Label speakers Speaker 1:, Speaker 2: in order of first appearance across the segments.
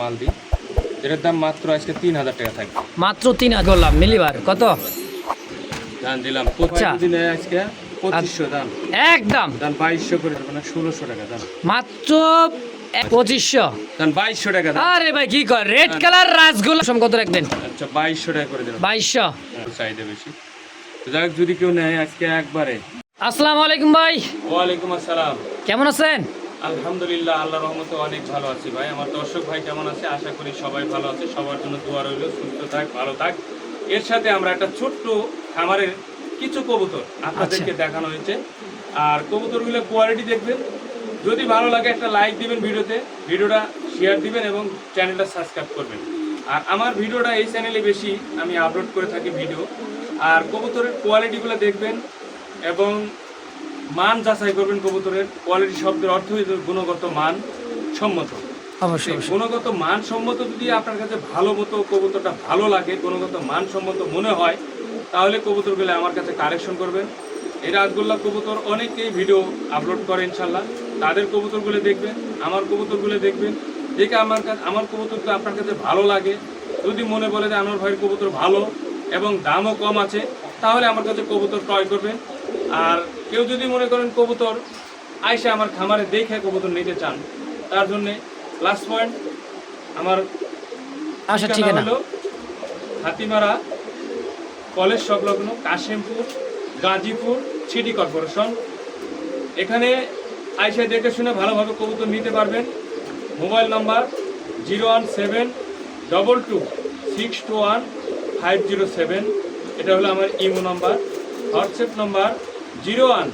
Speaker 1: মাল দিই এটার দাম মাত্র আজকে তিন হাজার টাকা থাকবে।
Speaker 2: মাত্র তিন হাজার করলাম মিলিবার কত?
Speaker 1: দাম দিলাম
Speaker 2: আচ্ছা।
Speaker 1: দিনে আজকে পঁচিশশো দাম।
Speaker 2: একদম।
Speaker 1: দাম বাইশশো করে দেবো না ষোলোশো টাকা দাম।
Speaker 2: মাত্র পঁচিশশো।
Speaker 1: দাম বাইশশো টাকা দাম।
Speaker 2: আরে ভাই কি কর রেড কালার রাসগোল্লা সম কত রাখবেন?
Speaker 1: আচ্ছা বাইশশো টাকা করে দিলাম।
Speaker 2: বাইশশো।
Speaker 1: চাহিদা বেশি। তো যাই যদি কেউ নেয় আজকে একবারে।
Speaker 2: আসসালামু আলাইকুম ভাই।
Speaker 1: ওয়ালাইকুম আসসালাম।
Speaker 2: কেমন আছেন?
Speaker 1: আলহামদুলিল্লাহ আল্লাহ রহমতে অনেক ভালো আছি ভাই। আমার দর্শক ভাই কেমন আছে? আশা করি সবাই ভালো আছে। সবার জন্য দোয়া রইল সুস্থ থাক ভালো থাক। এর সাথে আমরা একটা ছোট্ট খামারের কিছু কবুতর আপনাদেরকে দেখানো হয়েছে। আর কবুতরগুলো কোয়ালিটি দেখবেন। যদি ভালো লাগে একটা লাইক দিবেন ভিডিওতে ভিডিওটা শেয়ার দিবেন এবং চ্যানেলটা সাবস্ক্রাইব করবেন। আর আমার ভিডিওটা এই চ্যানেলে বেশি আমি আপলোড করে থাকি ভিডিও আর কবুতরের কোয়ালিটিগুলো দেখবেন এবং মান যাচাই করবেন কবুতরের কোয়ালিটি শব্দের অর্থ গুণগত মান সম্মত।
Speaker 2: অবশ্যই
Speaker 1: গুণগত মান সম্মত যদি আপনার কাছে ভালো মতো কবুতরটা ভালো লাগে গুণগত মান সম্মত মনে হয় তাহলে কবুতরগুলো আমার কাছে কালেকশন করবেন। এই রাজগোল্লা কবুতর অনেকেই ভিডিও আপলোড করে ইনশাল্লাহ। তাদের কবুতরগুলো দেখবেন আমার কবুতরগুলো দেখবেন। দেখে আমার কাছে আমার কবুতরটা আপনার কাছে ভালো লাগে। যদি মনে বলে যে আমার ভাইয়ের কবুতর ভালো এবং দামও কম আছে তাহলে আমার কাছে কবুতর ক্রয় করবেন। আর কেউ যদি মনে করেন কবুতর আইসে আমার খামারে দেখে কবুতর নিতে চান তার জন্যে প্লাস পয়েন্ট আমার
Speaker 2: আচ্ছা ঠিকানা?
Speaker 1: হলো হাতিমারা কলেজ সংলগ্ন কাশিমপুর গাজীপুর সিটি কর্পোরেশন। এখানে আইসা দেখে শুনে ভালোভাবে কবুতর নিতে পারবেন। Mobile number zero one seven double two six two one five zero seven. এটা হলো আমার imo number. WhatsApp number zero one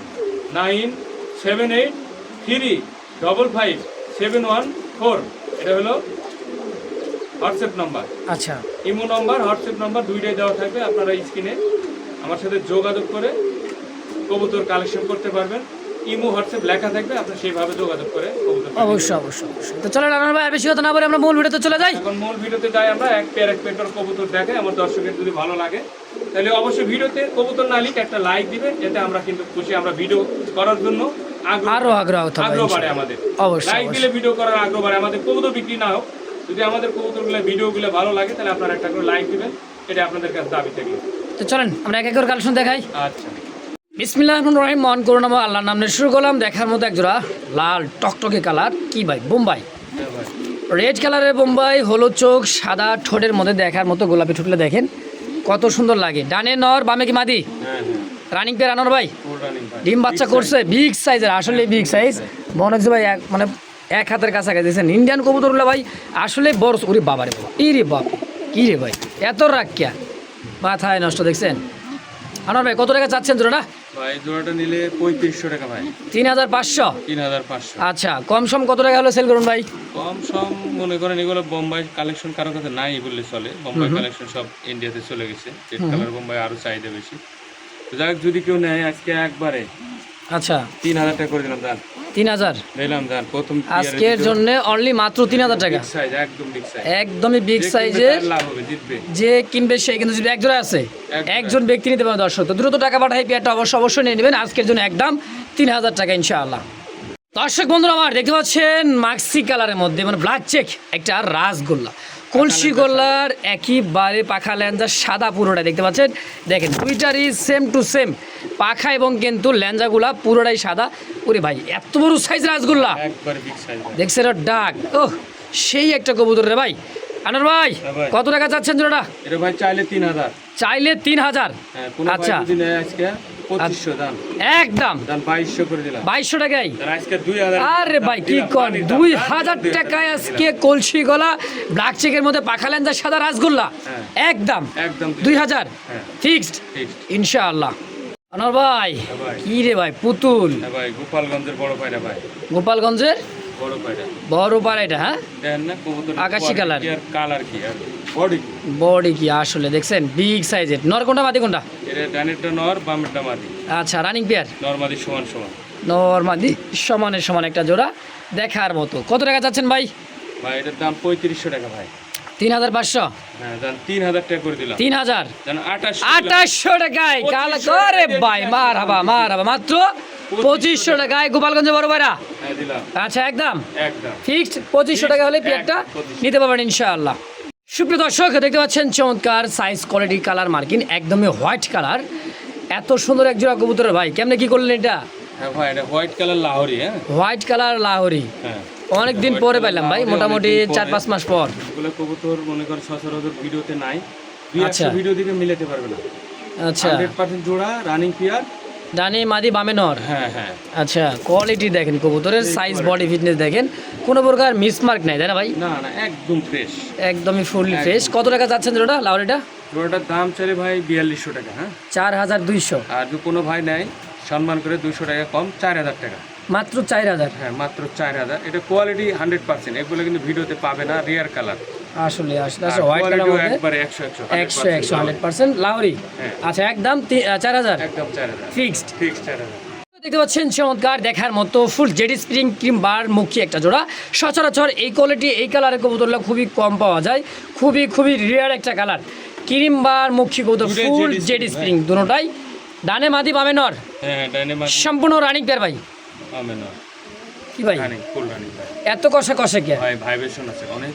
Speaker 1: nine seven eight three double five seven one four. এটা হলো হোয়াটসঅ্যাপ নাম্বার।
Speaker 2: আচ্ছা।
Speaker 1: ইমো নাম্বার হোয়াটসঅ্যাপ নাম্বার দুইটাই দেওয়া থাকবে। আপনারা স্ক্রিনে আমার সাথে যোগাযোগ করে কবুতর কালেকশন করতে পারবেন। ইমো হোয়াটসঅ্যাপ লেখা থাকবে আপনি সেইভাবে যোগাযোগ করে কবুতর
Speaker 2: অবশ্যই অবশ্যই অবশ্যই। তো চলো রানার ভাই বেশি কথা না বলে আমরা মূল ভিডিওতে চলে যাই।
Speaker 1: এখন মূল ভিডিওতে যাই আমরা এক পেয়ার এক পেয়ার কবুতর দেখে আমার দর্শকের যদি ভালো লাগে তাহলে অবশ্যই ভিডিওতে কবুতর না লিখ একটা লাইক দিবে যাতে আমরা কিন্তু খুশি আমরা ভিডিও করার জন্য
Speaker 2: আরও আগ্রহ
Speaker 1: আগ্রহ বাড়ে আমাদের।
Speaker 2: অবশ্যই,
Speaker 1: লাইক দিলে ভিডিও করার আগ্রহ বাড়ে। আমাদের কবুতর বিক্রি না হোক যদি আমাদের কবুতরগুলো ভিডিওগুলো ভালো লাগে তাহলে আপনারা একটা করে লাইক দিবেন। এটা আপনাদের কাছে দাবি থাকবে।
Speaker 2: তো চলেন আমরা এক এক করে কালেকশন দেখাই।
Speaker 1: আচ্ছা।
Speaker 2: বিসমিল্লাহ রহমান রহিম মন করুন আমার আল্লাহর নাম শুরু করলাম। দেখার মতো একজোড়া লাল টকটকে কালার। কি ভাই বোম্বাই?
Speaker 1: হ্যাঁ
Speaker 2: রেড কালারের বোম্বাই হলুদ চোখ সাদা ঠোঁটের মধ্যে দেখার মতো গোলাপি ঠোঁটলে দেখেন। কত সুন্দর লাগে। ডানে নর বামে কি মাদি?
Speaker 1: হ্যাঁ হ্যাঁ।
Speaker 2: রানিং পেয়ার আনোর ভাই? ডিম বাচ্চা করছে বিগ সাইজের আসলে বিগ সাইজ মনে হচ্ছে ভাই এক মানে এক হাতের কাছাকাছি। দিয়েছেন ইন্ডিয়ান উল্লা ভাই আসলে বড় ওরে বাবা রে বাবা। ই রে বাপ কি রে ভাই এত রাগ কে মাথায় নষ্ট দেখছেন? আনোয়ার ভাই কত টাকা চাচ্ছেন জোড়াটা
Speaker 1: ভাই জোড়াটা নিলে পঁয়ত্রিশশো টাকা ভাই।
Speaker 2: তিন হাজার পাঁচশো?
Speaker 1: তিন হাজার পাঁচশো।
Speaker 2: আচ্ছা কম সম কত টাকা হলো সেল করুন ভাই?
Speaker 1: কম সম মনে করেন এগুলো বোম্বাই কালেকশন কারও কাছে নাই বললে চলে। বোম্বাই কালেকশন সব ইন্ডিয়াতে চলে গেছে। রেড কালার বোম্বাই আরও চাহিদা বেশি। হোক, যদি কেউ নেয় আজকে একবারে
Speaker 2: আচ্ছা।
Speaker 1: তিন হাজার টাকা করে দিলাম দান
Speaker 2: তিন হাজার।
Speaker 1: প্রথম
Speaker 2: আজকের জন্য অনলি মাত্র তিন হাজার টাকা। একদমই বিগ সাইজের যে কিনবে সে কিন্তু যদি একজোড়া আছে। একজন ব্যক্তি নিতে পারে দর্শক। তো দ্রুত টাকা পাঠাই পেয়ারটা অবশ্যই অবশ্যই নিয়ে নেবেন। আজকের জন্য একদম তিন হাজার টাকা ইনশাআল্লাহ। দর্শক বন্ধুরা আমার দেখতে পাচ্ছেন মাক্সি কালারের মধ্যে মানে ব্ল্যাক চেক একটা রাসগোল্লা। কলসি গোল্লার একইবারে পাখা ল্যাঞ্জার সাদা পুরোটাই দেখতে পাচ্ছেন। দেখেন দুইটারই সেম টু সেম পাখা এবং কিন্তু ল্যাঞ্জাগুলা পুরোটাই সাদা। ওরে ভাই এত বড় সাইজ
Speaker 1: রাজগোল্লা।
Speaker 2: দেখছেন ডাক? ও সেই একটা কবুতর রে ভাই। আনার ভাই
Speaker 1: হ্যাঁ ভাই।
Speaker 2: কত টাকা চাচ্ছেন জোড়াটা?
Speaker 1: এটা ভাই চাইলে তিন হাজার।
Speaker 2: চাইলে তিন হাজার।
Speaker 1: হ্যাঁ
Speaker 2: আচ্ছা। একদম।
Speaker 1: বাইশশো
Speaker 2: আরে ভাই কি কর দুই হাজার টাকায়। আজকে কলসি গলা ব্ল্যাক চেকের মধ্যে সাদা রাসগোল্লা।
Speaker 1: হ্যাঁ।
Speaker 2: একদম। দুই হাজার।
Speaker 1: হ্যাঁ।
Speaker 2: ফিক্সড ইনশাআল্লাহ। আনোয়ার ভাই
Speaker 1: হ্যাঁ ভাই।
Speaker 2: কি রে ভাই পুতুল।
Speaker 1: হ্যাঁ গোপালগঞ্জের বড় ভাই।
Speaker 2: গোপালগঞ্জের
Speaker 1: বড়
Speaker 2: বড় পাড়াইটা হ্যাঁ? আকাশি কালার।
Speaker 1: কালার কি বডি
Speaker 2: বডি কি? আসলে দেখছেন বিগ সাইজের নর কোনটা মাদি কোনটা?
Speaker 1: এটা ডানেরটা নর বামেরটা মাদি।
Speaker 2: আচ্ছা রানিং পেয়ার
Speaker 1: নরমাদি সমান সমান।
Speaker 2: নর্মাদি সমানের সমান একটা জোড়া দেখার মতো। কত টাকা চাচ্ছেন ভাই?
Speaker 1: ভাই এটার দাম পঁয়ত্রিশশো টাকা ভাই।
Speaker 2: তিন হাজার পাঁচশো?
Speaker 1: হ্যাঁ তিন হাজার টাকা করে দিলাম।
Speaker 2: তিন হাজার? আঠাশশো টাকায়। কাল করে ভাই মার হাবা মার হাবা। মাত্র পঁচিশশো টাকায় গোপালগঞ্জে বড় ভাইরা?
Speaker 1: হ্যাঁ
Speaker 2: আচ্ছা একদম? ফিক্সড পঁচিশশো টাকা হলে পেয়ারটা নিতে পারবেন ইনশাআল্লাহ। সুপ্রিয় দর্শক দেখতে পাচ্ছেন চমৎকার সাইজ কোয়ালিটি কালার মার্কিন একদমই হোয়াইট কালার এত সুন্দর এক জোড়া কবুতরের ভাই কেমনে কি করলেন এটা?
Speaker 1: হ্যাঁ হোয়াইট কালার লাহোরি হ্যাঁ?
Speaker 2: White colour Lahori.
Speaker 1: হ্যাঁ।
Speaker 2: অনেক দিন পরে পাইলাম ভাই মোটামুটি চার পাঁচ মাস পর।
Speaker 1: কবুতর মনে কর সচরাচর ভিডিওতে নাই।
Speaker 2: আচ্ছা।
Speaker 1: ভিডিও দিকে মিলাতে পারবে না।
Speaker 2: আচ্ছা।
Speaker 1: জোড়া রানিং পিয়ার
Speaker 2: ডানে মাদি বামে নর?
Speaker 1: হ্যাঁ হ্যাঁ।
Speaker 2: আচ্ছা কোয়ালিটি দেখেন কবুতরের সাইজ বডি ফিটনেস দেখেন। কোনো প্রকার মিসমার্ক নাই তাই না ভাই?
Speaker 1: না না একদম ফ্রেশ
Speaker 2: একদমই ফুললি ফ্রেশ কত টাকা চাচ্ছেন ওটা লাউরিটা?
Speaker 1: জোড়াটার দাম চলে ভাই বিয়াল্লিশশো টাকা হ্যাঁ।
Speaker 2: চার হাজার দুইশো।
Speaker 1: আর কোনো ভাই নাই সম্মান করে দুশো টাকা কম চার হাজার টাকা।
Speaker 2: মাত্র চার হাজার।
Speaker 1: হ্যাঁ মাত্র চার হাজার। এটা কোয়ালিটি হান্ড্রেড পার্সেন্ট এগুলো কিন্তু ভিডিওতে পাবে না রিয়ার কালার
Speaker 2: আসলে আসলে হোয়াইট কালার মধ্যে
Speaker 1: একবারে
Speaker 2: লাউরি।
Speaker 1: হ্যাঁ।
Speaker 2: আচ্ছা একদম তি- আহ, চার হাজার?
Speaker 1: একদম চার হাজার।
Speaker 2: ফিক্সড
Speaker 1: ঠিক চার হাজার।
Speaker 2: দেখতে পাচ্ছেন চমৎকার দেখার মতো ফুল জেডি স্প্রিং ক্রিম বার মুখী একটা জোড়া। সচরাচর এই কোয়ালিটি এই কালারের কবুতরগুলো খুবই কম পাওয়া যায়। খুবই খুবই রেয়ার একটা কালার ক্রিম বার মুখী কবুতর ফুল
Speaker 1: জেডি স্প্রিং,
Speaker 2: দুটোটাই। ডানে মাদি বামে নর
Speaker 1: হ্যাঁ
Speaker 2: সম্পূর্ণ রানিং পেয়ার ভাই। কি ভাই? এত কষা কষে কে?
Speaker 1: ভাই ভাইব্রেশন আছে। অনেক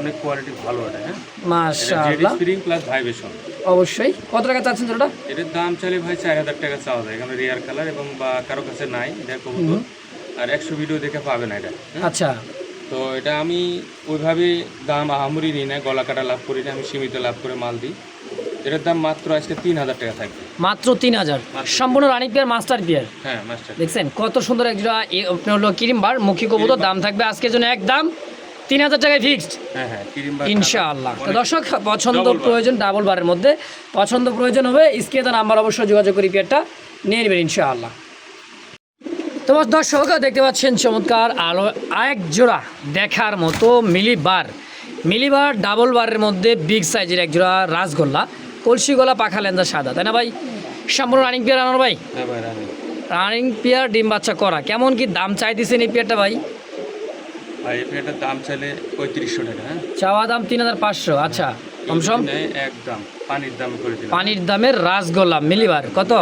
Speaker 1: অনেক কোয়ালিটি ভালো এটা হ্যাঁ?
Speaker 2: মাশাআল্লাহ।
Speaker 1: স্প্রিং প্লাস ভাইব্রেশন
Speaker 2: অবশ্যই। কত টাকা চাচ্ছেন জোড়াটা
Speaker 1: এটার দাম চাইলে ভাই চার হাজার টাকা চাওয়া যায়। এখানে রিয়ার কালার এবং বা কারও কাছে নাই দেখো আর একশো ভিডিও দেখে পাবে না এটা হ্যাঁ?
Speaker 2: আচ্ছা।
Speaker 1: তো এটা আমি ওইভাবে দাম আহামরি নিই না গলা কাটা লাভ করি না আমি সীমিত লাভ করে মাল দিই। এটার দাম মাত্র আজকে তিন হাজার টাকা থাকবে।
Speaker 2: মাত্র তিন হাজার। সম্পূর্ণ রানিং পেয়ার মাস্টার পেয়ার।
Speaker 1: হ্যাঁ মাস্টার
Speaker 2: দেখছেন কত সুন্দর এক জোড়া এ আপনার হলো ক্রিম বার মুখী কবুতর দাম থাকবে আজকের জন্য একদম তিন হাজার টাকায় ফিক্সড
Speaker 1: হ্যাঁ হ্যাঁ
Speaker 2: ইনশাআল্লাহ। দর্শক পছন্দ প্রয়োজন ডাবল বারের মধ্যে। পছন্দ প্রয়োজন হবে স্ক্রিনে নাম্বার অবশ্যই যোগাযোগ করি পেয়ারটা নিয়ে নেবেন ইনশাআল্লাহ। তোমার দর্শক দেখতে পাচ্ছেন চমৎকার আলো এক জোড়া দেখার মতো মিলি বার মিলি ডাবল বারের মধ্যে বিগ সাইজের এক জোড়া রাসগোল্লা। কলসি গলা পাখা লেন্দা সাদা তাই না ভাই? সম্পূর্ণ রানিং পেয়ার আনার ভাই?
Speaker 1: হ্যাঁ রানিং
Speaker 2: রানিং পেয়ার ডিম বাচ্চা করা। কেমন কি দাম চাইতেছেন এই পেয়ারটা ভাই?
Speaker 1: ভাই এটার দাম চাইলে পঁয়ত্রিশশো টাকা হ্যাঁ?
Speaker 2: চাওয়া দাম তিন হাজার পাঁচশো আচ্ছা।
Speaker 1: একদম পানির দাম করে দিলাম।
Speaker 2: পানির দামের রাসগোল্লা মিলিবার কত?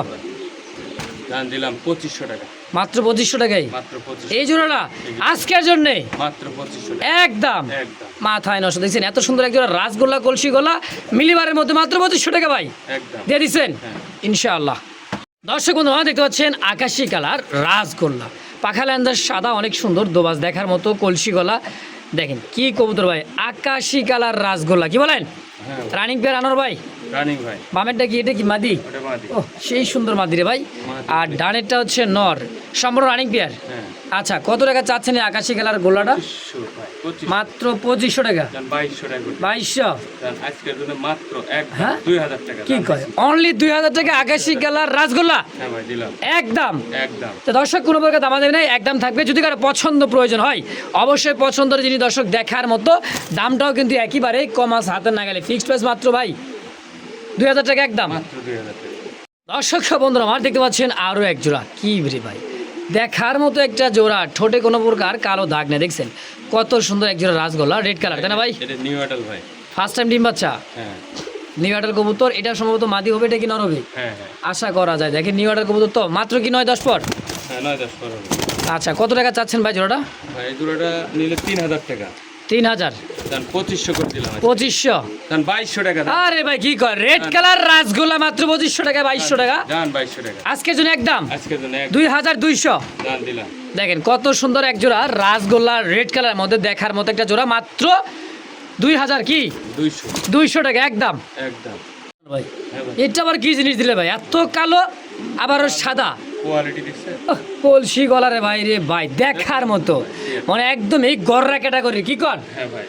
Speaker 1: দাম দিলাম পঁচিশশো টাকা।
Speaker 2: মাত্র পঁচিশশো টাকাই? এই জোড়াটা আজকের জন্যে? একদম। মাথায় নষ্ট। দেখছেন এত সুন্দর এক জোড়া রাসগোল্লা কলসি গোল্লা মিলিবারের মধ্যে মাত্র পঁচিশশো টাকা ভাই। দিয়ে দিচ্ছেন?
Speaker 1: হ্যাঁ।
Speaker 2: ইনশাআল্লাহ। দর্শক বন্ধুরা দেখতে পাচ্ছেন আকাশি কালার রাসগোল্লা। পাখা ল্যান্দার সাদা অনেক সুন্দর দোবাজ দেখার মতো কলসি গলা দেখেন কি কবুতর ভাই আকাশি কালার রাসগোল্লা। কি বলেন? রানিং পেয়ার আনোর ভাই।
Speaker 1: রানিং ভাই।
Speaker 2: বামেরটা কি? এটা কি মাদি? ও সেই সুন্দর মাদিরে ভাই। আর ডানেরটা হচ্ছে নর। সম্পূর্ণ রানিং পেয়ার
Speaker 1: হ্যাঁ।
Speaker 2: আচ্ছা কত টাকা চাচ্ছেন এই আকাশি কালার মাত্র পঁচিশশো টাকা।
Speaker 1: বাইশশো
Speaker 2: হ্যাঁ? কি কয়? অনলি দুই হাজার টাকা আকাশি কালার রাসগোল্লা?
Speaker 1: হ্যাঁ
Speaker 2: একদম।
Speaker 1: একদম।
Speaker 2: তো দর্শক কোনো প্রকার দামা দেবে নাই একদম থাকবে। যদি কারও পছন্দ প্রয়োজন হয় অবশ্যই পছন্দের যিনি দর্শক দেখার মতো দামটাও কিন্তু একেবারে কমাস হাতের না গেলে ফিক্সড প্রাইস মাত্র ভাই দুই হাজার টাকা একদম। দর্শক বন্ধুরা আমার দেখতে পাচ্ছেন আরও এক জোড়া। কি রে ভাই। দেখার মতো একটা জোড়া ঠোঁটে কোনো প্রকার কালো দাগ নেই দেখছেন? কত সুন্দর এক জোড়া রাসগোল্লা রেড কালার তাই না ভাই?
Speaker 1: নিউ আডাল ভাই।
Speaker 2: ফার্স্ট টাইম ডিম বাচ্চা?
Speaker 1: হ্যাঁ।
Speaker 2: নিউ আটার কবুতর এটা সম্ভবত মাদি হবে এটা কি নর হবে
Speaker 1: হ্যাঁ হ্যাঁ।
Speaker 2: আশা করা যায়। দেখেন নিউ আটার কবুতর তো মাত্র কি নয় দশ পর?
Speaker 1: হ্যাঁ
Speaker 2: আচ্ছা কত টাকা চাচ্ছেন ভাই জোড়াটা?
Speaker 1: ভাই জোড়াটা নিলে তিন হাজার টাকা।
Speaker 2: তিন হাজার।
Speaker 1: পঁচিশশো করে দিলাম
Speaker 2: পঁচিশশো।
Speaker 1: বাইশশো টাকা
Speaker 2: আরে ভাই কি কর রেড কালার রাসগোল্লা মাত্র পঁচিশশো টাকা বাইশশো টাকা।
Speaker 1: বাইশশো টাকা।
Speaker 2: আজকের জন্য একদম
Speaker 1: জন্য
Speaker 2: দুই হাজার দুইশো।
Speaker 1: দিলাম।
Speaker 2: দেখেন কত সুন্দর এক জোড়া রাসগোল্লা রেড কালার মধ্যে দেখার মতো একটা জোড়া মাত্র দুই হাজার কি?
Speaker 1: দুইশো।
Speaker 2: দুইশো টাকা একদম
Speaker 1: একদম
Speaker 2: ভাই
Speaker 1: হ্যাঁ
Speaker 2: এটা আবার কি জিনিস দিলে ভাই? এত কালো আবার সাদা। কলসি গলারে ভাই রে ভাই দেখার মতো। মানে একদম এই গররা ক্যাটাগরি কি কর?
Speaker 1: হ্যাঁ ভাই।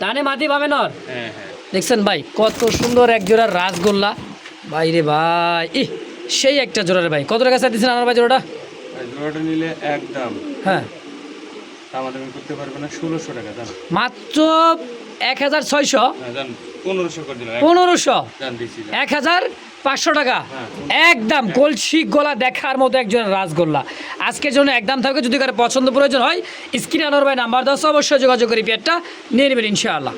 Speaker 2: টানে মাটি পাবে নর?
Speaker 1: হ্যাঁ হ্যাঁ।
Speaker 2: দেখছেন ভাই কত সুন্দর এক জোড়া রাসগোল্লা। ভাই রে ভাই ই সেই একটা জোড়া রে ভাই। কত টাকা চাই দিচ্ছেন আমার ভাই জোড়াটা?
Speaker 1: জোড়াটা নিলে একদম।
Speaker 2: হ্যাঁ।
Speaker 1: করতে পারবে না ষোলোশো টাকা
Speaker 2: মাত্র এক হাজার ছয়শো।
Speaker 1: হ্যাঁ পনেরোশো
Speaker 2: এক হাজার পাঁচশো টাকা?
Speaker 1: হ্যাঁ।
Speaker 2: একদম কলসি গলা দেখার মতো একজন রাসগোল্লা। আজকের জন্য একদম থাকবে যদি কারও পছন্দ প্রয়োজন হয় স্ক্রিন আনোর ভাই নাম্বার দশ অবশ্যই যোগাযোগ করি পেয়ারটা নিয়ে নেবেন ইনশাআল্লাহ।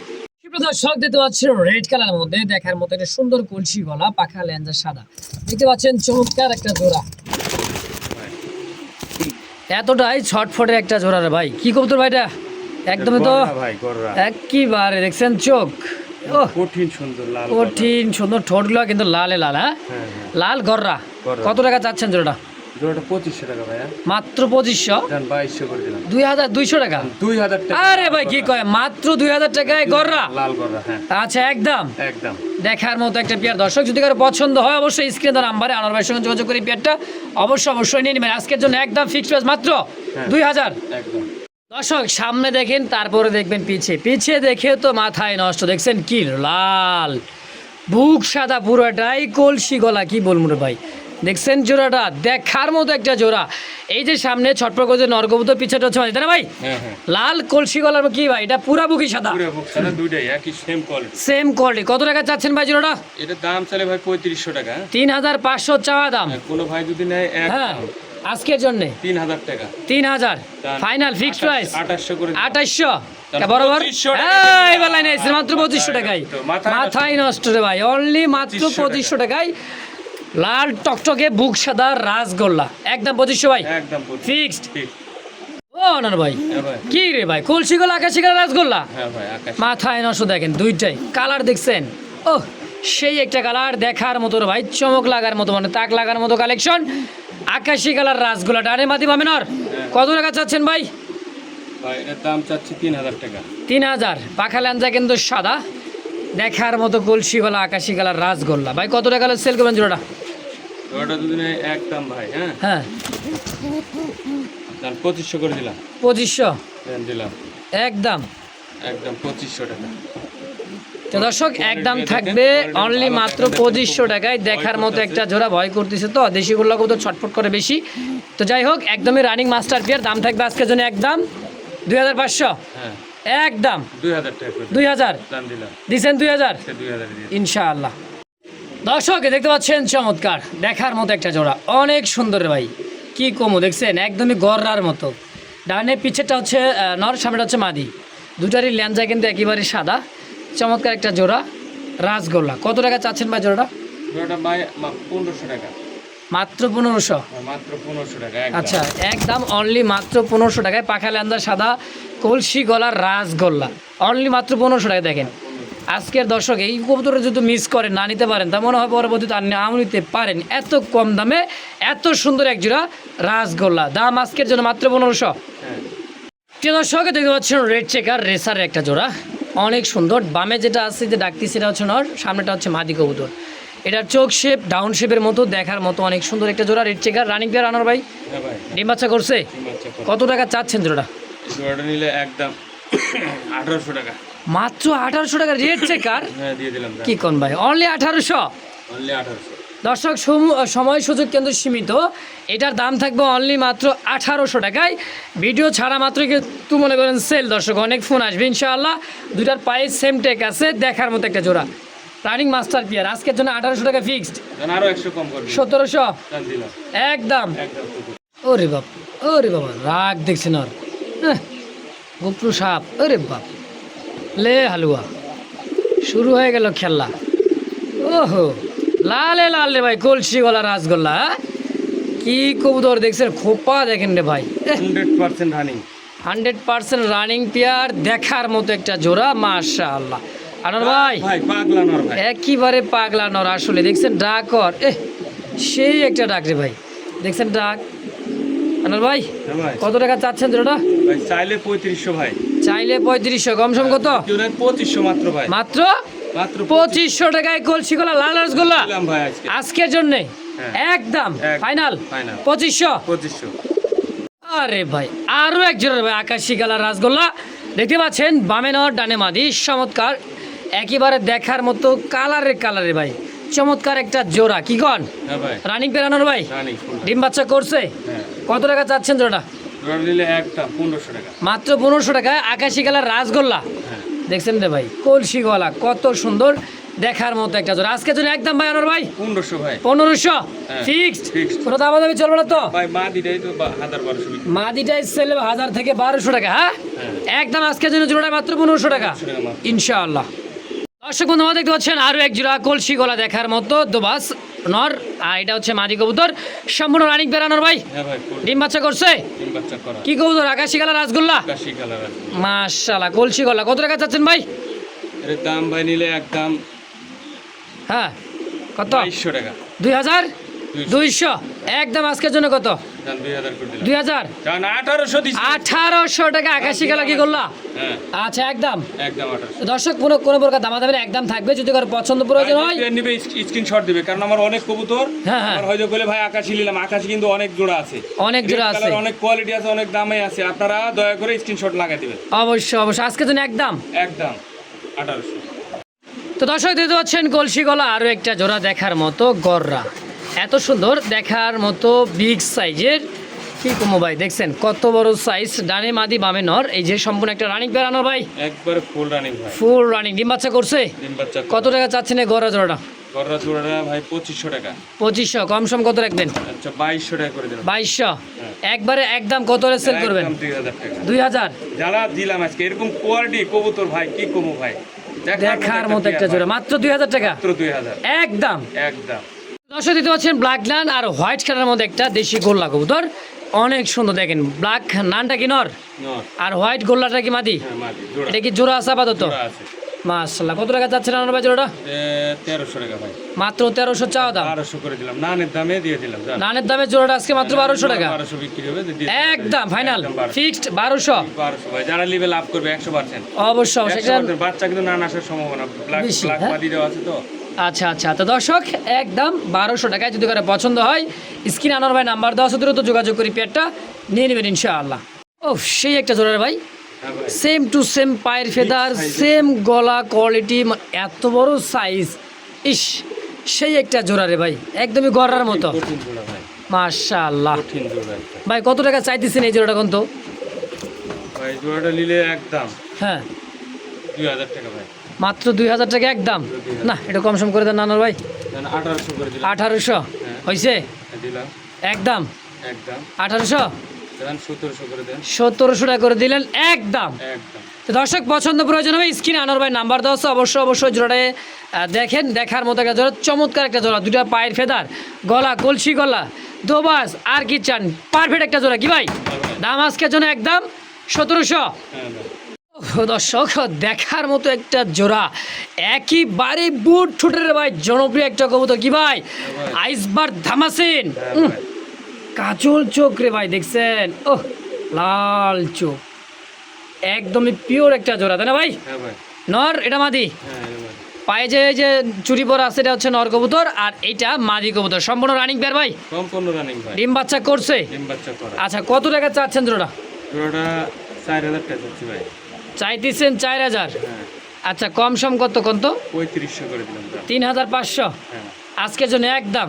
Speaker 2: দর্শক দেখতে পাচ্ছেন রেড কালারের মধ্যে দেখার মতো একটা সুন্দর কলসি গলা পাখা লেঞ্জার সাদা। দেখতে পাচ্ছেন চমৎকার একটা জোড়া। এতটাই ছটফটে একটা জোড়া রে ভাই। কি কবুতর ভাইটা একদমই তো
Speaker 1: ভাই
Speaker 2: দেখছেন চোখ। ও
Speaker 1: কঠিন সুন্দর লাল
Speaker 2: কঠিন সুন্দর ঠোঁটগুলো কিন্তু লালে লাল হ্যাঁ?
Speaker 1: হ্যাঁ হ্যাঁ।
Speaker 2: লাল গররা। কত টাকা চাচ্ছেন জোড়াটা?
Speaker 1: জোড়াটা পঁচিশশো টাকা ভাইয়া।
Speaker 2: মাত্র পঁচিশশো?
Speaker 1: বাইশশো করে দিলাম।
Speaker 2: দুই হাজার দুইশো টাকা?
Speaker 1: দুই হাজার টাকা
Speaker 2: আরে ভাই কি কয়? মাত্র দুই হাজার টাকায় গররা?
Speaker 1: লাল গররা হ্যাঁ।
Speaker 2: আচ্ছা একদম।
Speaker 1: একদম।
Speaker 2: দেখার মতো একটা পেয়ার। দর্শক যদি কারও পছন্দ হয় অবশ্যই স্ক্রিনে দেওয়া নাম্বারে ভাইয়ের সঙ্গে যোগাযোগ করে পেয়ারটা অবশ্যই অবশ্যই নিয়ে নেবেন। আজকের জন্য একদম ফিক্সড প্রাইস মাত্র। দুই হাজার।
Speaker 1: একদম।
Speaker 2: দর্শক সামনে দেখেন তারপরে দেখবেন পিছে পিছে দেখে তো মাথায় নষ্ট। দেখছেন কি লাল। বুক সাদা পুরোটাই কলসি গলা কি বলব রে ভাই? দেখছেন জোড়াটা? দেখার মতো একটা জোড়া। এই যে সামনে ছটপট করে নরকবুতর পিছেটা হচ্ছে তাই না ভাই?
Speaker 1: হ্যাঁ হ্যাঁ।
Speaker 2: লাল কলসি গলার কি ভাই? এটা পুরা বুকি সাদা।
Speaker 1: দুইটাই একই সেম কোয়ালিটি
Speaker 2: সেম কোয়ালিটি কত টাকা চাচ্ছেন ভাই জোড়াটা?
Speaker 1: এটা দাম চলে ভাই পঁয়ত্রিশশো টাকা?
Speaker 2: তিন হাজার পাঁচশো চাওয়া দাম।
Speaker 1: কোনো ভাই যদি নেয় এক
Speaker 2: হ্যাঁ। আজকের জন্যে?
Speaker 1: তিন হাজার টাকা।
Speaker 2: তিন হাজার? ফাইনাল ফিক্সড প্রাইস
Speaker 1: আঠাশশো করে।
Speaker 2: আঠাশশো? বরাবর? এই বেলায় নেই মাত্র পঁচিশশো টাকায়।
Speaker 1: মাথায় নষ্ট।
Speaker 2: রে ভাই অনলি মাত্র পঁচিশশো টাকায় লাল টকটকে বুক সাদা রাসগোল্লা। একদম পঁচিশশো ভাই?
Speaker 1: একদম
Speaker 2: ফিক্সড ও না না ভাই
Speaker 1: হ্যাঁ
Speaker 2: কি রে ভাই কলসি গোলা আকাশি গোলা রাসগোল্লা?
Speaker 1: হ্যাঁ ভাই আকাশ।
Speaker 2: মাথায় নষ্ট দেখেন দুইটাই। কালার দেখছেন? ও সেই একটা কালার দেখার মতো ভাই চমক লাগার মতো মানে তাক লাগার মতো কালেকশন আকাশি কালার রাসগোলা ডানে মাতি পাবেন আর? কত টাকা চাচ্ছেন ভাই?
Speaker 1: ভাই এটার দাম চাচ্ছি তিন হাজার টাকা।
Speaker 2: তিন হাজার। পাখা ল্যাঞ্জা কিন্তু সাদা। দেখার মতো কলসি গলা আকাশি কালার রাসগোল্লা। ভাই কত টাকা সেল করবেন জোড়াটা?
Speaker 1: একদম ভাই হ্যাঁ?
Speaker 2: হ্যাঁ।
Speaker 1: পঁচিশশো করে দিলাম।
Speaker 2: পঁচিশশো?
Speaker 1: দিলাম।
Speaker 2: একদম
Speaker 1: একদম পঁচিশশো টাকা।
Speaker 2: তো দর্শক একদম থাকবে অনলি মাত্র পঁচিশশো টাকায়। দেখার মতো একটা জোড়া ভয় করতেছে তো দেশিগুলো তো ছটফট করে বেশি। তো যাই হোক একদমই রানিং মাস্টার পিয়ার দাম থাকবে আজকের জন্য একদম দুই হাজার পাঁচশো।
Speaker 1: হ্যাঁ।
Speaker 2: একদম।
Speaker 1: দুই হাজার
Speaker 2: দিচ্ছেন দুই হাজার। ইনশাআল্লাহ। দর্শক দেখতে পাচ্ছেন চমৎকার। দেখার মতো একটা জোড়া। অনেক সুন্দর ভাই। কি কমো দেখছেন? একদমই গররার মতো। ডানে পিছেরটা হচ্ছে নর সামনেটা হচ্ছে মাদি। দুটারই ল্যাঞ্জা কিন্তু একেবারে সাদা। চমৎকার একটা জোড়া রাসগোল্লা। কত টাকা চাচ্ছেন ভাই জোড়াটা?
Speaker 1: ভাই পনেরোশো টাকা।
Speaker 2: মাত্র পনেরোশো?
Speaker 1: মাত্র পনেরোশো টাকা
Speaker 2: আচ্ছা একদম অনলি মাত্র পনেরোশো টাকায় পাখা ল্যান্দা সাদা কলসি গলার রাসগোল্লা। অনলি মাত্র পনেরোশো টাকা দেখেন। আজকের দর্শক এই কবুতরে যদি মিস করেন না নিতে পারেন তা মনে হয় পরবর্তীতে আর নাও নিতে পারেন। এত কম দামে এত সুন্দর এক জোড়া রাসগোল্লা। দাম আজকের জন্য মাত্র পনেরোশো।
Speaker 1: হ্যাঁ।
Speaker 2: প্রিয় দর্শক দেখতে পাচ্ছেন রেড চেকার রেসারের একটা জোড়া। অনেক সুন্দর। বামে যেটা আছে যে ডাকতি সেটা হচ্ছে নর সামনেটা হচ্ছে মাদি কবুতর। এটার চোখ শেপ ডাউন শেপের মতো দেখার মতো অনেক সুন্দর একটা জোড়া। রেড চেকার রানিং প্লেয়ার আনার ভাই?
Speaker 1: হ্যাঁ
Speaker 2: ডিম বাচ্চা করছে। কত টাকা চাচ্ছেন জোড়া
Speaker 1: জোড়াটা নিলে একদম আঠারোশো টাকা।
Speaker 2: মাত্র আঠারোশো টাকা। Red checker?
Speaker 1: হ্যাঁ দিয়ে দিলাম।
Speaker 2: কি কোন ভাই? অনলি আঠারোশো?
Speaker 1: অনলি আঠারোশো।
Speaker 2: দর্শক সম- সময় সুযোগ কিন্তু সীমিত। এটার দাম থাকবে অনলি মাত্র আঠারোশো টাকায়। ভিডিও ছাড়া মাত্র কিন্তু মনে করেন সেল দর্শক অনেক ফোন আসবে ইনশাআল্লাহ। দুটার পায়ে সেম টেক আছে দেখার মতো একটা জোড়া। রানিং মাস্টার পিয়ার আজকের জন্য আঠারোশো টাকা ফিক্সড সতেরোশো? একদম।
Speaker 1: একদম।
Speaker 2: ওরে বাপ ওরে বাবা রাগ দেখছেন আর। হ্যাঁ গুপ্রু সাপ ওরে বাপ। লে হালুয়া শুরু হয়ে গেল খেলা। ওহো। লালে লাল রে ভাই কলসি গলা রাসগোল্লা হ্যাঁ? কি কবুতর দেখছেন? খোপা দেখেন রে ভাই।
Speaker 1: Hundred percent running
Speaker 2: hundred percent running pair দেখার মতো একটা জোড়া মাশা আল্লাহ আনার ভাই
Speaker 1: ভাই পাগলা
Speaker 2: একইবারে পাগলা নর আসলে। দেখছেন ডাক কর এ সেই একটা ডাক রে ভাই। দেখছেন ডাক? আনার ভাই
Speaker 1: হ্যাঁ
Speaker 2: কত টাকা চাচ্ছেন জোড়াটা?
Speaker 1: চাইলে পঁয়ত্রিশশো ভাই।
Speaker 2: চাইলে পঁয়ত্রিশশো কম সম কত
Speaker 1: পঁচিশশো মাত্র ভাই।
Speaker 2: মাত্র? পঁচিশশো টাকায় কলসি গোলা লাল রসগোল্লা। আজকের জন্যে?
Speaker 1: হ্যাঁ।
Speaker 2: একদম। ফাইনাল পঁচিশশো?
Speaker 1: পঁচিশশো।
Speaker 2: আরে ভাই আরও এক জোড়া ভাই আকাশি কালার রাসগোল্লা। দেখতে পাচ্ছেন বামে নর ডানে মাদি চমৎকার। একেবারে দেখার মতো কালারে কালারে ভাই। চমৎকার একটা জোড়া কি কন?
Speaker 1: হ্যাঁ
Speaker 2: রানিং পেরানোর ভাই? ডিম বাচ্চা করছে?
Speaker 1: হ্যাঁ।
Speaker 2: কত টাকা চাচ্ছেন জোড়া
Speaker 1: মাত্র পনেরোশো টাকা।
Speaker 2: মাত্র পনেরোশো টাকায় আকাশি কালার রাসগোল্লা। দেখছেন রে ভাই কলসি গলা কত সুন্দর দেখার মতো একটা জোড়া। আজকের জন্য একদম ভাই আনোর ভাই?
Speaker 1: পনেরোশো ভাই।
Speaker 2: পনেরোশো?
Speaker 1: হ্যাঁ,
Speaker 2: ফিক্সড। কোনো দামা দামি চলবে না তো?
Speaker 1: ভাই মা দিটাই তো হাজার বারোশো বিক্রি।
Speaker 2: মাদিটাই সেল হাজার থেকে বারোশো টাকা হ্যাঁ?
Speaker 1: হ্যাঁ।
Speaker 2: একদম আজকের জন্য জোড়াটা মাত্র পনেরোশো টাকা। ইনশাআল্লাহ। দর্শক বন্ধু দেখতে পাচ্ছেন আরও এক জোড়া কলসি গলা দেখার মতো দোবাস। নর আর এটা হচ্ছে মাদি কবুতর। সম্পূর্ণ রানিক বেড়ানোর ভাই।
Speaker 1: হ্যাঁ
Speaker 2: ডিম বাচ্চা করছে? কি কবুতর আকাশি কালার রাসগোল্লা? মাশাল্লাহ কলসি গলা। কত টাকা চাচ্ছেন ভাই?
Speaker 1: দাম ভাই নিলে একদম
Speaker 2: হ্যাঁ কত?
Speaker 1: বাইশশো টাকা।
Speaker 2: দুই হাজার?
Speaker 1: দুইশো।
Speaker 2: একদম আজকের জন্য কত?
Speaker 1: দুই হাজার আঠারোশো
Speaker 2: টাকা আকাশি কি করলা?
Speaker 1: হ্যাঁ।
Speaker 2: আচ্ছা একদম। দর্শক কোনো কোনো প্রকার দামাদামের একদম থাকবে। যদি কারও পছন্দ প্রয়োজন হয়
Speaker 1: নিবে স্ক্রিনশট দিবে। কারণ আমার অনেক কবুতর।
Speaker 2: হ্যাঁ, হ্যাঁ।
Speaker 1: হয়তো বলে ভাই আকাশি নিলাম। আকাশি কিন্তু অনেক জোড়া আছে।
Speaker 2: অনেক জোড়া আছে।
Speaker 1: অনেক কোয়ালিটি আছে অনেক দামে আছে। আপনারা দয়া করে স্ক্রিনশট লাগাই দিবেন।
Speaker 2: অবশ্যই অবশ্যই। আজকের জন্য একদম।
Speaker 1: একদম। আঠারোশো।
Speaker 2: তো দর্শক দিতে পাচ্ছেন কলসি গলা আরও একটা জোড়া দেখার মতো গররা। এত সুন্দর দেখার মতো বিগ সাইজের কি কমো ভাই দেখছেন? কত বড় সাইজ ডানে মাদি বামে নর। এই যে সম্পূর্ণ একটা রানিং বেড়ানোর ভাই।
Speaker 1: একবারে ফুল রানিং ভাই।
Speaker 2: ফুল রানিং ডিম বাচ্চা করছে?
Speaker 1: তিন বাচ্চা
Speaker 2: কত টাকা চাচ্ছেন এই গররা জোড়াটা?
Speaker 1: গররা জোড়াটা ভাই পঁচিশশো টাকা।
Speaker 2: পঁচিশশো। কম সম কত রাখবেন?
Speaker 1: আচ্ছা বাইশশো টাকা করে
Speaker 2: বাইশশো। একবারে একদম কত সেল করবেন?
Speaker 1: দুই হাজার যারা দিলাম আজকে। এরকম কোয়ালিটি কবুতর ভাই কি কমু ভাই
Speaker 2: দেখার মতো একটা জোড়া। মাত্র দুই হাজার টাকা?
Speaker 1: মাত্র দুই হাজার।
Speaker 2: একদম।
Speaker 1: একদম।
Speaker 2: দর্শক দিতে পাচ্ছেন ব্ল্যাক নান আর হোয়াইট কালারের মধ্যে একটা দেশি গোল্লা কবুতর। অনেক সুন্দর দেখেন ব্ল্যাক নানটা কি নর? আর হোয়াইট গোল্লাটা কি মাদি?
Speaker 1: হ্যাঁ
Speaker 2: এটা কি জোড়া আছে আপাতত? মাশাল্লাহ কত টাকা যাচ্ছে ভাই জোড়াটা?
Speaker 1: তেরোশো টাকা ভাই।
Speaker 2: মাত্র তেরোশো চাওয়া দাম।
Speaker 1: বারোশো করে দিলাম। নানের দামে দিয়ে দিলাম
Speaker 2: নানের দামে জোড়াটা আজকে মাত্র বারোশো টাকা।
Speaker 1: বারোশো বিক্রি হবে
Speaker 2: একদম ফাইনাল ফিক্সড বারোশো।
Speaker 1: বারোশো। ভাই যারা নিবে লাভ করবে একশো পার্সেন্ট
Speaker 2: অবশ্যই
Speaker 1: বাচ্চা কিন্তু নান আসার সম্ভাবনা। ব্ল্যাক ব্ল্যাক
Speaker 2: হ্যাঁ?
Speaker 1: মাদি দেওয়া আছে তো।
Speaker 2: আচ্ছা আচ্ছা। তো দর্শক একদম বারোশো টাকায় যদি করে পছন্দ হয় স্ক্রিন আনার ভাই নাম্বার দেওয়া দ্রুত যোগাযোগ করি পেয়ারটা নিয়ে নেবেন ইনশাআল্লাহ। ও সেই একটা জোড়ার ভাই। সেম টু সেম পায়ের ফেদার সেম গলা কোয়ালিটি এত বড় সাইজ ইস সেই একটা জোড়া রে ভাই। একদমই গড়ার মতো।
Speaker 1: জোড়া ভাই।
Speaker 2: কত টাকা চাইতেছেন এই জোড়াটা কোন তো
Speaker 1: ভাই জোড়াটা নিলে একদম
Speaker 2: হ্যাঁ।
Speaker 1: দুই হাজার টাকা ভাই।
Speaker 2: মাত্র দুই হাজার টাকা একদম না এটা কম সম করে দেন নানার ভাই।
Speaker 1: আঠারোশো
Speaker 2: হয়েছে একদম আঠারোশো।
Speaker 1: সতেরোশো
Speaker 2: সত্তরশো টাকা করে দিলেন একদম দর্শক পছন্দ প্রয়োজন হবে স্ক্রিনে আনোর ভাই নাম্বার দেওয়া অবশ্যই অবশ্যই জোড়াটায় আহ, দেখেন দেখার মতো একটা জোড়া চমৎকার একটা জোড়া দুটা পায়ের ফেদার গলা কলসি গলা দোবাস আর কি চান পারফেক্ট একটা জোড়া কি ভাই? দাম আজকের জন্য একদম সতেরোশো।
Speaker 1: হ্যাঁ
Speaker 2: দর্শক দেখার মতো একটা জোড়া। একইবারে বুট ঠুটের ভাই জনপ্রিয় একটা কবুতর। কি ভাই? আইসবার ধামাসিন। কাজল চোখ রে ভাই দেখছেন? ও লাল চোখ। একদমই পিওর একটা জোড়া তাই না ভাই?
Speaker 1: হ্যাঁ
Speaker 2: নর এটা মাদি?
Speaker 1: হ্যাঁ এই ভাই
Speaker 2: পায়ে যে যে চুরি পরা আছে এটা হচ্ছে নর কবুতর আর এইটা মাদি কবুতর। সম্পূর্ণ রানিং পেয়ার ভাই?
Speaker 1: সম্পূর্ণ রানিং ভাই
Speaker 2: ডিম বাচ্চা করছে?
Speaker 1: ডিম বাচ্চা করা।
Speaker 2: আচ্ছা কত টাকা চাচ্ছেন জোড়া
Speaker 1: জোড়াটা চার হাজার টাকা ভাই।
Speaker 2: চাইতেছেন চার হাজার।
Speaker 1: হ্যাঁ
Speaker 2: আচ্ছা কম সম কত কত
Speaker 1: পঁয়ত্রিশশো করে দিলাম
Speaker 2: তিন হাজার পাঁচশো।
Speaker 1: হ্যাঁ।
Speaker 2: আজকের জন্য একদম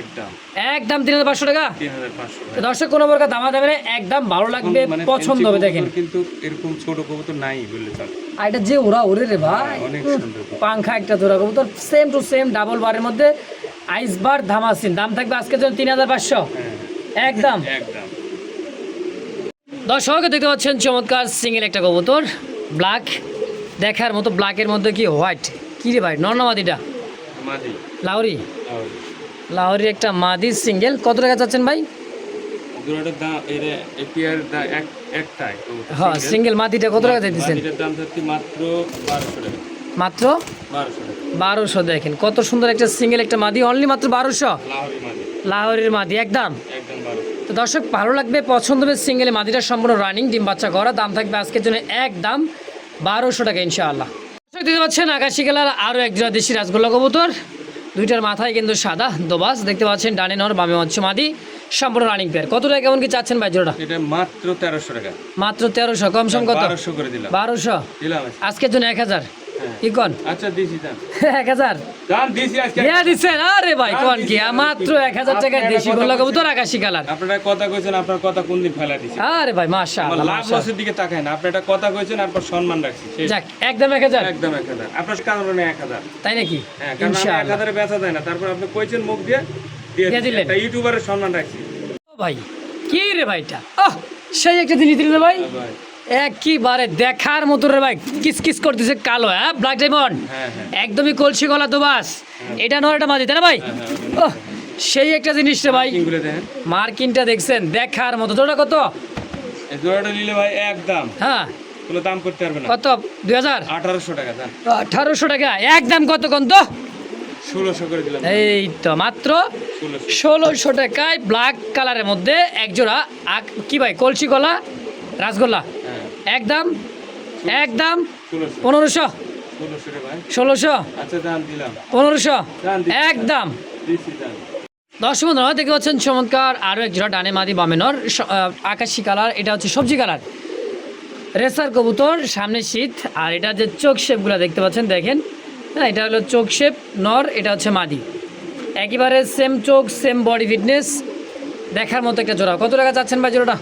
Speaker 1: একদম
Speaker 2: একদম তিন হাজার পাঁচশো টাকা? দর্শক কোনো প্রকার দামা দামে একদম ভালো লাগবে
Speaker 1: মানে
Speaker 2: পছন্দ হবে দেখেন।
Speaker 1: কিন্তু এরকম ছোট কবুতর নাই বললে চলে।
Speaker 2: আর এটা যে ওরা ওরে রে ভাই
Speaker 1: সুন্দর
Speaker 2: পাংখা একটা জোড়া কবুতর সেম টু সেম ডাবল বারের মধ্যে আইসবার ধামাসিন। দাম থাকবে আজকের জন্য তিন হাজার পাঁচশো।
Speaker 1: হ্যাঁ।
Speaker 2: একদম
Speaker 1: একদম
Speaker 2: দর্শক দেখতে পাচ্ছেন চমৎকার সিঙ্গেল একটা কবুতর ব্ল্যাক দেখার মতো ব্ল্যাকের মধ্যে কি হোয়াইট কি রে ভাই নর্নামাদিটা
Speaker 1: মাদি
Speaker 2: লাউরি লাউরি একটা মাদি সিঙ্গেল। কত টাকা চাচ্ছেন ভাই। হ্যাঁ সিঙ্গেল। মাদিটা কত টাকা চাইতেছেন
Speaker 1: মাত্র বারোশো
Speaker 2: দেখেন কত সুন্দর একটা সিঙ্গেল একটা মাদি অনলি মাত্র বারোশো? লাহোরের মাদি একদম?
Speaker 1: একদম
Speaker 2: তো দর্শক ভালো লাগবে পছন্দ হবে সিঙ্গেলে মাদিটা সম্পূর্ণ রানিং ডিম বাচ্চা করা দাম থাকবে আজকের জন্য একদম বারোশো টাকা ইনশাআল্লাহ। দর্শক দিতে পাচ্ছেন আকাশি কালার আরও একজোড়া দেশি রাসগোল্লা কবুতর দুইটার মাথায় কিন্তু সাদা দোবাস দেখতে পাচ্ছেন ডানে নর বামে হচ্ছে মাদি সম্পূর্ণ রানিং পেয়ার কত টাকা কেমন কি চাচ্ছেন ভাই জোড়া
Speaker 1: এটা মাত্র তেরোশো টাকা।
Speaker 2: মাত্র তেরোশো কম সম কত?
Speaker 1: বারোশো করে দিলাম।
Speaker 2: বারোশো?
Speaker 1: দিলাম
Speaker 2: আজকের জন্য এক হাজার। কি কন?
Speaker 1: আচ্ছা দিছি দাম
Speaker 2: এক হাজার।
Speaker 1: দাম দিছি আজকে।
Speaker 2: দিয়া দিচ্ছেন আরে ভাই
Speaker 1: দাম
Speaker 2: কি? মাত্র
Speaker 1: দিছি।
Speaker 2: এক হাজার টাকায় দেশি
Speaker 1: একটা
Speaker 2: গোল্লা কবুতর আকাশি কালার।
Speaker 1: আপনারা কথা কইছেন আপনার কথা কোন দিন ফেলা দিছি।
Speaker 2: আরে ভাই মাশা
Speaker 1: লাভ লসের দিকে তাকায় না। আপনি একটা কথা কইছেন আপনার সম্মান রাখছি।
Speaker 2: যাক একদম এক হাজার।
Speaker 1: একদম এক হাজার। আপনার কারণে এক হাজার।
Speaker 2: তাই নাকি?
Speaker 1: হ্যাঁ কারণ আমি এক বেচা যায় না। তারপর আপনি কইছেন মুখ দিয়ে দিয়ে
Speaker 2: দিয়ে দিলেন।
Speaker 1: একটা ইউটিউবারের সম্মান রাখছি।
Speaker 2: ও ভাই কি রে ভাইটা ওহ সেই একটা জিনিস দিলে ভাই।
Speaker 1: ভাই।
Speaker 2: একইবারে দেখার মতো রে ভাই কিস কিস করতেছে কালো হ্যাঁ? ব্ল্যাক ডায়মন্ড
Speaker 1: হ্যাঁ
Speaker 2: একদমই কলসি গলা তো বাস এটা নয় এটা মাঝে তাই না ভাই?
Speaker 1: হ্যাঁ, হ্যাঁ,
Speaker 2: সেই একটা জিনিস রে ভাই। মার্কিনটা দেখছেন দেখার মতো। তোটা কত?
Speaker 1: জোড়াটা নিলে ভাই একদম।
Speaker 2: হ্যাঁ।
Speaker 1: কোনো দাম করতে পারবে না।
Speaker 2: কত? দুই হাজার?
Speaker 1: আঠারোশো টাকা দাম
Speaker 2: আঠারোশো টাকা। একদম কত কোন তো?
Speaker 1: ষোলোশো করে দিলাম।
Speaker 2: এই তো মাত্র
Speaker 1: ষোলোশো।
Speaker 2: টাকায় ব্ল্যাক কালারের মধ্যে একজোড়া কি ভাই কলসি কলা রাসগোল্লা।
Speaker 1: হ্যাঁ।
Speaker 2: একদম একদম পনেরোশো?
Speaker 1: ষোলোশো আচ্ছা
Speaker 2: পনেরোশো?
Speaker 1: দাম
Speaker 2: একদম দর্শক বন্ধুরা দেখতে পাচ্ছেন চমৎকার আরও এক জোড়া ডানে মাদি বামেনর আকাশি কালার। এটা হচ্ছে সবজি কালার। রেসার কবুতর সামনে শীত। আর এটা যে চোখ শেপগুলো দেখতে পাচ্ছেন দেখেন। হ্যাঁ এটা হলো চোখ শেপ নর এটা হচ্ছে মাদি। একেবারে সেম চোখ সেম বডি ফিটনেস দেখার মতো একটা জোড়া। কত টাকা চাচ্ছেন ভাই জোড়াটা?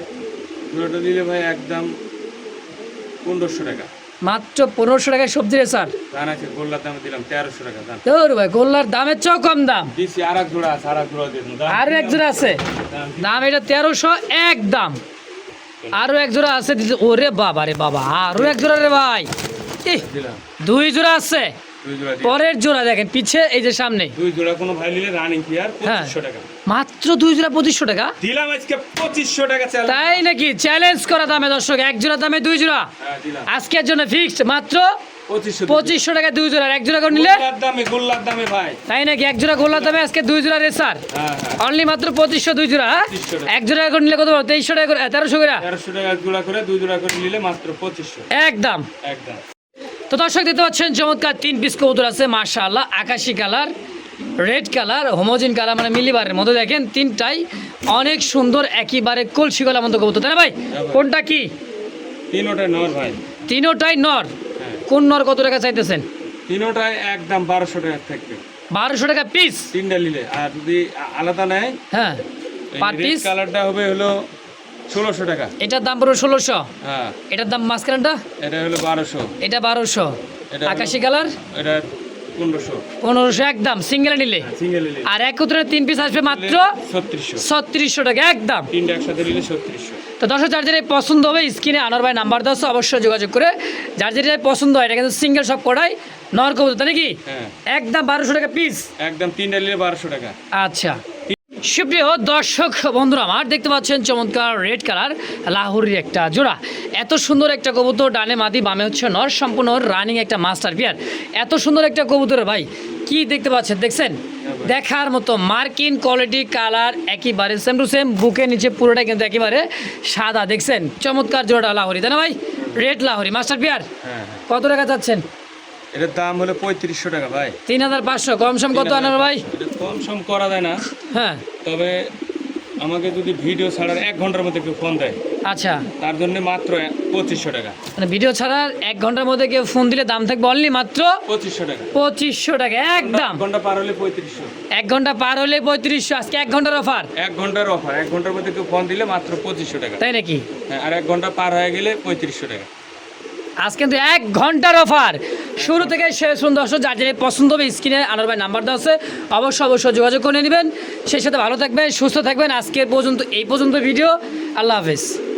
Speaker 1: জোড়াটা নিলে ভাই একদম পনেরোশো টাকা।
Speaker 2: মাত্র পনেরোশো টাকায় সবজি রেসার
Speaker 1: দান আছে গোল্লার দামে দিলাম তেরোশো টাকা দাম
Speaker 2: ভাই গোল্লার দামের চেয়েও কম দাম।
Speaker 1: আর এক জোড়া আছে আর এক জোড়া দিয়ে
Speaker 2: আরও এক জোড়া আছে।
Speaker 1: দাম
Speaker 2: এটা তেরোশো এক দাম। আরও এক জোড়া আছে ওরে বাবা রে বাবা আরও এক জোড়া রে ভাই। দুই জোড়া আছে। পরের জোড়া দেখেন পিছে এই যে সামনে।
Speaker 1: দুই জোড়া কোনো ভাই নিলে রানিং প্লেয়ার
Speaker 2: হ্যাঁ।
Speaker 1: পঁচিশশো টাকা।
Speaker 2: মাত্র দুই জোড়া পঁচিশশো টাকা?
Speaker 1: দিলাম আজকে পঁচিশশো টাকা চাল
Speaker 2: তাই নাকি? চ্যালেঞ্জ করা দামে দর্শক এক জোড়া দামে দুই জোড়া।
Speaker 1: হ্যাঁ
Speaker 2: আজকের জন্য ফিক্সড মাত্র
Speaker 1: পঁচিশশো
Speaker 2: টাকা দুই জোড়া। এক জোড়া করে নিলে?
Speaker 1: দামে গোল্লার দামে ভাই।
Speaker 2: তাই নাকি? এক জোড়া গোল্লার দামে আজকে দুই জোড়া রেসার
Speaker 1: হ্যাঁ
Speaker 2: অনলি মাত্র পঁচিশশো দুই জোড়া?
Speaker 1: 2500।
Speaker 2: এক জোড়া করে নিলে কত তেইশশো টাকা করে তেরোশো করে।
Speaker 1: তেরোশো টাকা এক জোড়া করে দুই জোড়া করে নিলে মাত্র পঁচিশশো।
Speaker 2: একদম।
Speaker 1: একদম।
Speaker 2: তো দর্শক দেখতে পাচ্ছেন চমৎকার তিন পিস কবুতর আছে মাশাআল্লাহ। আকাশি কালার রেড কালার হোমোজিন কালার মানে মিলিবারের মধ্যে দেখেন তিনটাই অনেক সুন্দর একইবারে কলসি গলার মতো কবুতর। তাই না ভাই? কোনটা কি?
Speaker 1: তিনোটায় নর ভাই।
Speaker 2: তিনোটাই নর?
Speaker 1: হ্যাঁ।
Speaker 2: কোন নর কত টাকা চাইতেছেন?
Speaker 1: তিনোটায় একদম বারোশো টাকা থাকবে।
Speaker 2: বারোশো টাকা পিস
Speaker 1: তিনটা নিলে। আর যদি আলাদা নেয়
Speaker 2: হ্যাঁ। পার পিস
Speaker 1: কালারটা হবে হলো ষোলোশো টাকা।
Speaker 2: এটার দাম পড়বে ষোলোশো।
Speaker 1: হ্যাঁ।
Speaker 2: এটার দাম মাঝখানটা
Speaker 1: এটা হলো বারোশো।
Speaker 2: এটা বারোশো। আকাশি কালার?
Speaker 1: এটা পনেরোশো।
Speaker 2: একদম। সিঙ্গেল নিলে? আর এক উত্তরে তিন পিস আসবে মাত্র
Speaker 1: ছত্রিশশো।
Speaker 2: টাকা একদম। তো দর্শক যার পছন্দ হবে স্ক্রিনে আনার ভাই নাম্বার দশ অবশ্যই যোগাযোগ করে। যার পছন্দ হয় এটা কিন্তু সিঙ্গেল সব করাই নর কবুতর নাকি?
Speaker 1: হ্যাঁ।
Speaker 2: একদম বারোশো টাকা পিস
Speaker 1: একদম তিনটা নিলে বারোশো টাকা।
Speaker 2: আচ্ছা। সুপ্রিয় দর্শক বন্ধুরা আমার দেখতে পাচ্ছেন চমৎকার রেড কালার লাহোরের একটা জোড়া। এত সুন্দর একটা কবুতর ডানে মাদি বামে হচ্ছে নর সম্পূর্ণ রানিং একটা মাস্টার পিয়ার এত সুন্দর একটা কবুতর ভাই কি দেখতে পাচ্ছেন দেখছেন? দেখার মতো মার্কিন কোয়ালিটি কালার একেবারে সেম টু সেম বুকের নিচে পুরোটাই কিন্তু একেবারে সাদা দেখছেন? চমৎকার জোড়া লাহোরি তাই না ভাই? রেড লাহোরি মাস্টার পিয়ার
Speaker 1: হ্যাঁ হ্যাঁ।
Speaker 2: কত টাকা চাচ্ছেন?
Speaker 1: এটার দাম হলো পঁয়ত্রিশশো টাকা ভাই।
Speaker 2: তিন হাজার পাঁচশো। কম সম কত আনার ভাই?
Speaker 1: এটা কম সম করা যায় না।
Speaker 2: হ্যাঁ।
Speaker 1: তবে আমাকে যদি ভিডিও ছাড়ার এক ঘণ্টার মধ্যে কেউ ফোন দেয়
Speaker 2: আচ্ছা।
Speaker 1: তার জন্য মাত্র পঁচিশশো টাকা।
Speaker 2: মানে ভিডিও ছাড়ার এক ঘণ্টার মধ্যে কেউ ফোন দিলে দাম থাকবে অনলি মাত্র
Speaker 1: পঁচিশশো টাকা।
Speaker 2: পঁচিশশো টাকা একদম।
Speaker 1: ঘণ্টা পার হলে পঁয়ত্রিশশো।
Speaker 2: এক ঘণ্টা পার হলে পঁয়ত্রিশশো আজকে এক ঘণ্টার অফার
Speaker 1: এক ঘণ্টার অফার এক ঘণ্টার মধ্যে কেউ ফোন দিলে মাত্র পঁচিশশো টাকা।
Speaker 2: তাই নাকি?
Speaker 1: হ্যাঁ আর এক ঘণ্টা পার হয়ে গেলে পঁয়ত্রিশশো টাকা।
Speaker 2: আজ কিন্তু এক ঘণ্টার অফার। শুরু থেকে শেষ পর্যন্ত দর্শক, যার যে পছন্দ হবে স্ক্রিনে আনার ভাই নাম্বার দেওয়া আছে, অবশ্যই অবশ্যই যোগাযোগ করে নেবেন। সেই সাথে ভালো থাকবেন, সুস্থ থাকবেন। আজকের পর্যন্ত, এই পর্যন্ত ভিডিও। আল্লাহ হাফেজ।